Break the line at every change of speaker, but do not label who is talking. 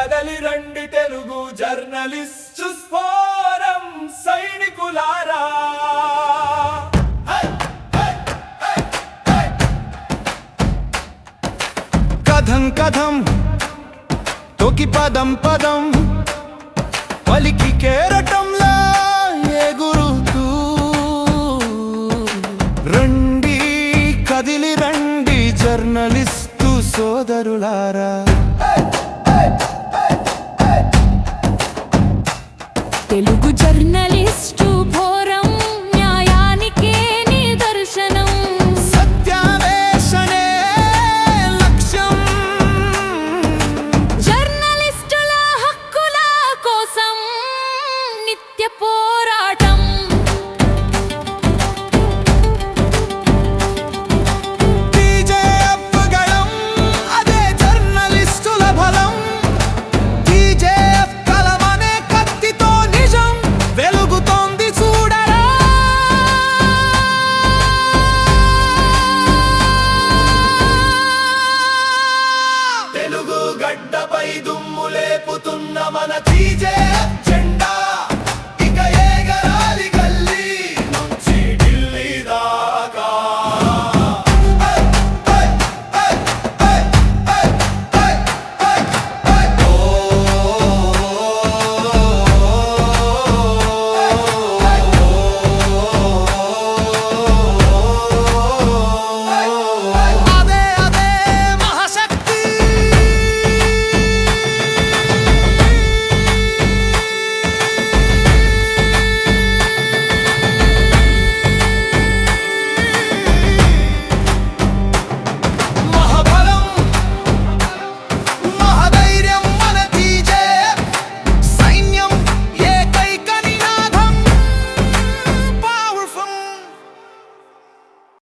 కదలి రండి తెలుగు జర్నలిస్టు స్ఫోరం సైనికులారా.
కథం కథం తొకి పదం పదం పలికి కేరటంలా ఎగురుతూ రండి కదిలి రండి జర్నలిస్టు సోదరులారా.
తెలుగు జర్నలిస్టు ఘోరం న్యాయానికే నిదర్శనం
సత్యావేశనే లక్ష్యం.
జర్నలిస్టుల హక్కుల కోసం నిత్య
తెలుగు గడ్డపై